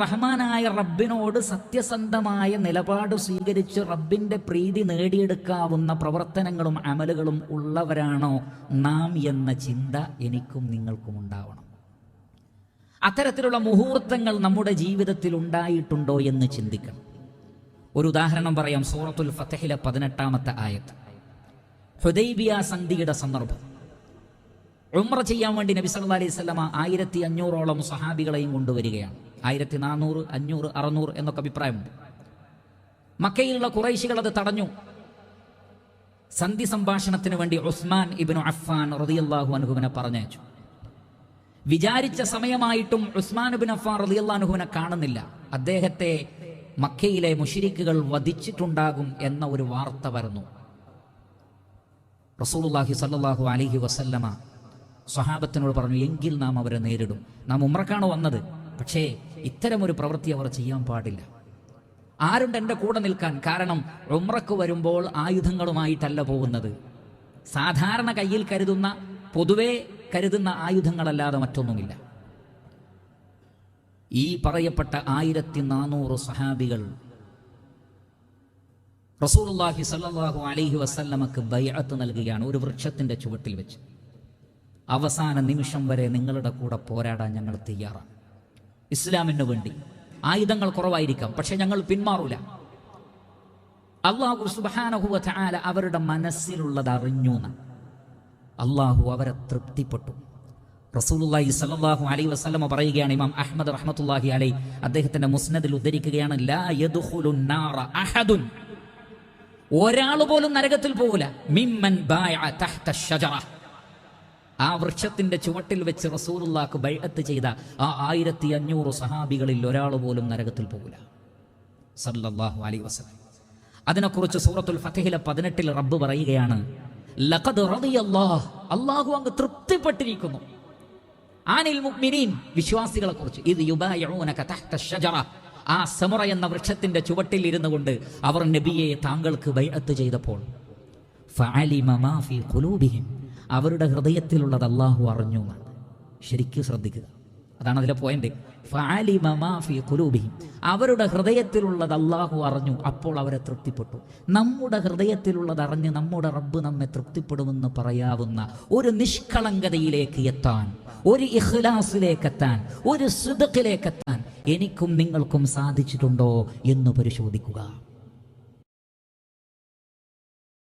റഹ്മാനായ റബ്ബിനോട് സത്യസന്ധമായ നിലപാട് സ്വീകരിച്ച് റബ്ബിന്റെ പ്രീതി നേടിയെടുക്കാവുന്ന പ്രവർത്തനങ്ങളും അമലുകളും ഉള്ളവരാണോ നാം എന്ന ചിന്ത എനിക്കും നിങ്ങൾക്കും ഉണ്ടാവണം. അത്തരത്തിലുള്ള മുഹൂർത്തങ്ങൾ നമ്മുടെ ജീവിതത്തിൽ ഉണ്ടായിട്ടുണ്ടോ എന്ന് ചിന്തിക്കണം. ഒരു ഉദാഹരണം പറയാം സൂറത്തുൽ ഫത്തഹിലെ പതിനെട്ടാമത്തെ ആയത്ത്. ഹുദൈബിയ സന്ധിയുടെ സന്ദർഭം. ഉമ്ര ചെയ്യാൻ വേണ്ടി നബി സല്ലല്ലാഹു അലൈഹി വസല്ലമ ആയിരത്തി അഞ്ഞൂറോളം സഹാബികളെയും കൊണ്ടുവരികയാണ്. ആയിരത്തി നാനൂറ് അഞ്ഞൂറ് അറുന്നൂറ് എന്നൊക്കെ അഭിപ്രായമുണ്ട് മക്കയിലുള്ള കുറൈശികൾ അത് തടഞ്ഞു. സന്ധി സംഭാഷണത്തിന് വേണ്ടി ഉസ്മാൻ ഇബ്നു അഫ്ഫാൻ റതിയല്ലാഹു അനുഹുവിനെ പറഞ്ഞയച്ചു. വിചാരിച്ച സമയമായിട്ടും ഉസ്മാൻ ഇബിൻ അഫ്ഫാൻ റതിയല്ലാ അനുഹുവിനെ കാണുന്നില്ല. അദ്ദേഹത്തെ മക്കയിലെ മുഷിരിക്കുകൾ വധിച്ചിട്ടുണ്ടാകും എന്ന ഒരു വാർത്ത വരുന്നു. റസൂലുള്ളാഹി സല്ലാഹു അലഹി വസല്ലമ സ്വഹാബത്തിനോട് പറഞ്ഞു എങ്കിൽ നാം അവരെ നേരിടും. നാം ഉമ്രക്കാണ് വന്നത്. പക്ഷേ ഇത്തരമൊരു പ്രവൃത്തി അവർ ചെയ്യാൻ പാടില്ല. ആരുണ്ട് എന്റെ കൂടെ നിൽക്കാൻ? കാരണം ഉമ്രക്ക് വരുമ്പോൾ ആയുധങ്ങളുമായിട്ടല്ല പോകുന്നത്. സാധാരണ കയ്യിൽ കരുതുന്ന പൊതുവേ കരുതുന്ന ആയുധങ്ങളല്ലാതെ മറ്റൊന്നുമില്ല. ഈ പറയപ്പെട്ട ആയിരത്തി നാനൂറ് സഹാബികൾ റസൂലുള്ളാഹി സല്ലാഹു അലൈഹി വസല്ലമക്ക് ബൈഅത്ത് നൽകുകയാണ് ഒരു വൃക്ഷത്തിന്റെ ചുവട്ടിൽ വെച്ച്. അവസാന നിമിഷം വരെ നിങ്ങളുടെ കൂടെ പോരാടാൻ ഞങ്ങൾ തയ്യാറാണ്. ഇസ്ലാമിന് വേണ്ടി. ആയുധങ്ങൾ കുറവായിരിക്കാം പക്ഷെ ഞങ്ങൾ പിന്മാറൂല. അള്ളാഹു സുബാനഹുവ ചാല അവരുടെ മനസ്സിലുള്ളത് അറിഞ്ഞു അള്ളാഹു അവരെ തൃപ്തിപ്പെട്ടു. റസൂലുള്ളാഹി സല്ലല്ലാഹു അലൈഹി വസ്ലമ പറയുകയാണ് ഇമാം അഹ്മദ് റഹ്മത്തുള്ളാഹി അലൈഹി അദ്ദേഹത്തിന്റെ മുസ്നദിൽ ഉദ്ധരിക്കുകയാണ് ലാ നാറ അഹദുൻ. ഒരാൾ പോലും നരകത്തിൽ പോകൂല മിമ്മൻ ബായ തഹ്ത ഷജറ ആ വൃക്ഷത്തിന്റെ ചുവട്ടിൽ വെച്ച് റസൂറുള്ളാക്ക് ബൈഅത്ത് ചെയ്ത ആ ആയിരത്തി അഞ്ഞൂറ് സഹാബികളിൽ ഒരാൾ പോലും നരകത്തിൽ പോകില്ല സല്ലല്ലാഹു അലൈഹി വസല്ലം. അതിനെക്കുറിച്ച് സൂറത്തുൽ ഫതഹിലെ പതിനെട്ടിൽ റബ്ബ് പറയുകയാണ് ലഖദ് അല്ലാഹു അങ്ങ് തൃപ്തിപ്പെട്ടിരിക്കുന്നു. ആനിൽ മുഅ്മിനീൻ വിശ്വാസികളെ കുറിച്ച് ഇത് ആ സമറ എന്ന വൃക്ഷത്തിന്റെ ചുവട്ടിൽ ഇരുന്നു കൊണ്ട് അവർ നബിയെ താങ്കൾക്ക് ബൈഅത്ത് ചെയ്തപ്പോൾ ഫഅലിമ മാ ഫീ ഖുലൂബിഹിം. അവരുടെ ഹൃദയത്തിലുള്ളത് അള്ളാഹു അറിഞ്ഞു എന്നാണ്. ശരിക്കും ശ്രദ്ധിക്കുക. അതാണ് അതിലെ പോയിന്റ് അവരുടെ ഹൃദയത്തിലുള്ളത് അള്ളാഹു അറിഞ്ഞു അപ്പോൾ അവരെ തൃപ്തിപ്പെട്ടു. നമ്മുടെ ഹൃദയത്തിലുള്ളത് അറിഞ്ഞ് നമ്മുടെ റബ്ബ് നമ്മെ തൃപ്തിപ്പെടുമെന്ന് പറയാവുന്ന ഒരു നിഷ്കളങ്കതയിലേക്ക് എത്താൻ ഒരു ഇഖ്ലാസിലേക്ക് എത്താൻ ഒരു സുദക്കിലേക്ക് എത്താൻ എനിക്കും നിങ്ങൾക്കും സാധിച്ചിട്ടുണ്ടോ എന്ന് പരിശോധിക്കുക.